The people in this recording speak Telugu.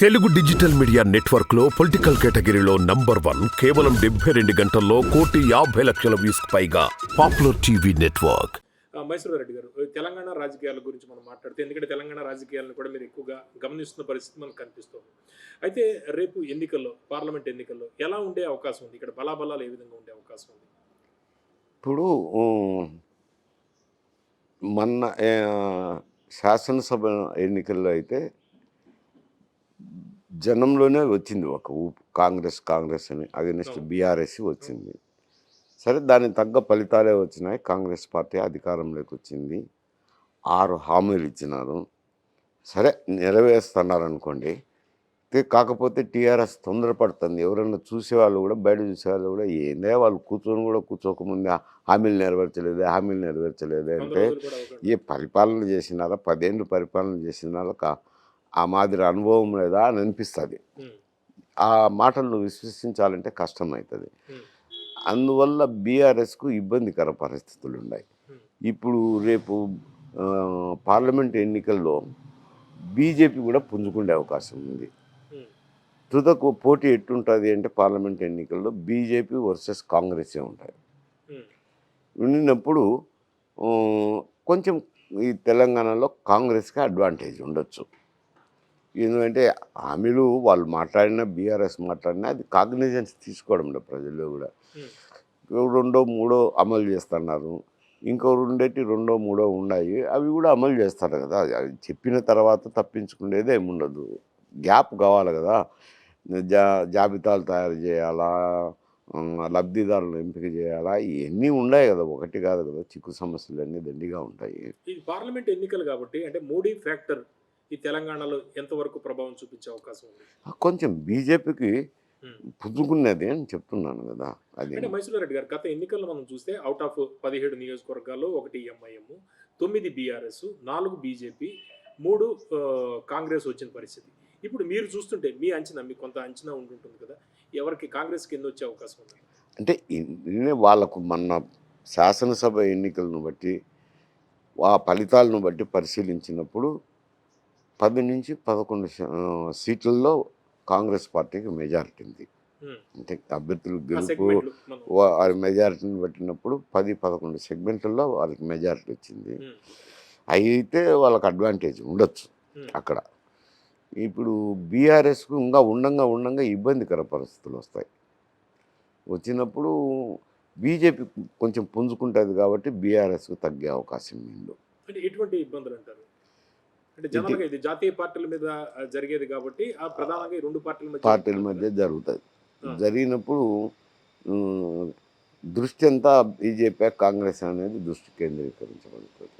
తెలుగు డిజిటల్ మీడియా నెట్వర్క్లో పొలిటికల్ కేటగిరీలో నంబర్ వన్ కేవలం డెబ్బై రెండు గంటల్లో కోటి యాభై లక్షల వ్యూస్ పైగా popular TV network. Mysore Reddy గారు తెలంగాణ రాజకీయాల గురించి మనం మాట్లాడితే ఎందుకంటే తెలంగాణ రాజకీయాలను కూడా మీరు ఎక్కువగా గమనిస్తున్న పరిస్థితి మనకు కనిపిస్తుంది. అయితే రేపు ఎన్నికల్లో పార్లమెంట్ ఎన్నికల్లో ఎలా ఉండే అవకాశం ఉంది? ఇక్కడ బలాబలాలు ఏ విధంగా ఉండే అవకాశం ఉంది? ఇప్పుడు ఆ, శాసనసభ ఎన్నికల్లో అయితే జనంలోనే వచ్చింది ఒక ఊపు కాంగ్రెస్ కాంగ్రెస్ అని అగెనిస్ట్. బీఆర్ఎస్ వచ్చింది. సరే దానికి తగ్గ ఫలితాలే వచ్చినాయి. కాంగ్రెస్ పార్టీ అధికారంలోకి వచ్చింది. ఆరు హామీలు ఇచ్చినారు. సరే నెరవేరుస్తున్నారు అనుకోండి కాకపోతే టీఆర్ఎస్ తొందరపడుతుంది. ఎవరన్నా చూసేవాళ్ళు కూడా బయట చూసేవాళ్ళు కూడా ఏందే వాళ్ళు కూర్చొని కూడా కూర్చోకముందే హామీలు నెరవేర్చలేదే హామీలు నెరవేర్చలేదే అంటే ఏ పరిపాలన చేసినారా పదేళ్ళు పరిపాలన చేసినారా కా- ఆ మాదిరి అనుభవం లేదా అని అనిపిస్తుంది. ఆ మాటలను విశ్వసించాలంటే కష్టమవుతుంది ఉమ్, అందువల్ల బీఆర్ఎస్కు ఇబ్బందికర పరిస్థితులు ఉన్నాయి ఇప్పుడు రేపు పార్లమెంట్ ఎన్నికల్లో బీజేపీ కూడా పుంజుకునే అవకాశం ఉంది. తుదకు పోటీ ఎట్టుంటుంది అంటే పార్లమెంట్ ఎన్నికల్లో బీజేపీ వర్సెస్ కాంగ్రెసే ఉంటాయి. ఉండినప్పుడు కొంచెం ఈ తెలంగాణలో కాంగ్రెస్కి అడ్వాంటేజ్ ఉండొచ్చు. ఎందుకంటే హామీలు వాళ్ళు మాట్లాడినా బీఆర్ఎస్ మాట్లాడినా అది కాగ్నిజెన్స్ తీసుకోవడం లేదు ప్రజల్లో కూడా. రెండో మూడో అమలు చేస్తున్నారు. ఇంకో రెండేటి రెండో మూడో ఉన్నాయి. అవి కూడా అమలు చేస్తారు కదా. అది- చెప్పిన తర్వాత తప్పించుకునేది ఏమి ఉండదు గ్యాప్ కావాలి కదా. జా జాబితాలు తయారు చేయాలా? ఉమ్, లబ్ధిదారులను ఎంపిక చేయాలా? ఇవన్నీ ఉన్నాయి కదా. ఒకటి కాదు కదా. చిక్కు సమస్యలు అన్నీ దండిగా ఉంటాయి. పార్లమెంట్ ఎన్నికలు కాబట్టి అంటే మోడీ ఫ్యాక్టర్ ఈ తెలంగాణలో ఎంతవరకు ప్రభావం చూపించే అవకాశం ఉంది? కొంచెం బీజేపీకి ఉమ్. పుంజుకున్నది అని చెప్తున్నాను కదా అది. అంటే మైసూర్ రెడ్డి గారు గత ఎన్నికల్లో మనం చూస్తే అవుట్ ఆఫ్ పదిహేడు నియోజకవర్గాల్లో ఒకటి ఎంఐఎం తొమ్మిది బీఆర్ఎస్ నాలుగు బీజేపీ మూడు కాంగ్రెస్ వచ్చిన పరిస్థితి. ఇప్పుడు మీరు చూస్తుంటే మీ అంచనా మీకు కొంత అంచనా ఉంటుంటుంది కదా ఎవరికి కాంగ్రెస్ కింద వచ్చే అవకాశం ఉంది? అంటే వాళ్ళకు మన శాసనసభ ఎన్నికలను బట్టి ఆ ఫలితాలను బట్టి పరిశీలించినప్పుడు పది నుంచి పదకొండు సీట్లలో కాంగ్రెస్ పార్టీకి మెజారిటీ ఉంది. అంటే అభ్యర్థులు గెలుపు వారి మెజారిటీని బట్టినప్పుడు పది పదకొండు సెగ్మెంట్లలో వాళ్ళకి మెజారిటీ వచ్చింది. అయితే వాళ్ళకి అడ్వాంటేజ్ ఉండొచ్చు అక్కడ. ఇప్పుడు బీఆర్ఎస్కు ఇంకా ఉండంగా ఉండంగా ఇబ్బందికర పరిస్థితులు వస్తాయి. వచ్చినప్పుడు బీజేపీ కొంచెం పుంజుకుంటుంది కాబట్టి బీఆర్ఎస్కు తగ్గే అవకాశం ఉంది. ఎటువంటి ఇబ్బందులు అంటారు? అంటే జనరల్గా ఇది జాతీయ పార్టీల మీద జరిగేది కాబట్టి ఆ ప్రధానంగా ఈ రెండు పార్టీల మధ్య పార్టీల మధ్య జరుగుతుంది. జరిగినప్పుడు దృష్టి అంతా బీజేపీ కాంగ్రెస్ అనేది దృష్టి కేంద్రీకరించబడుతుంది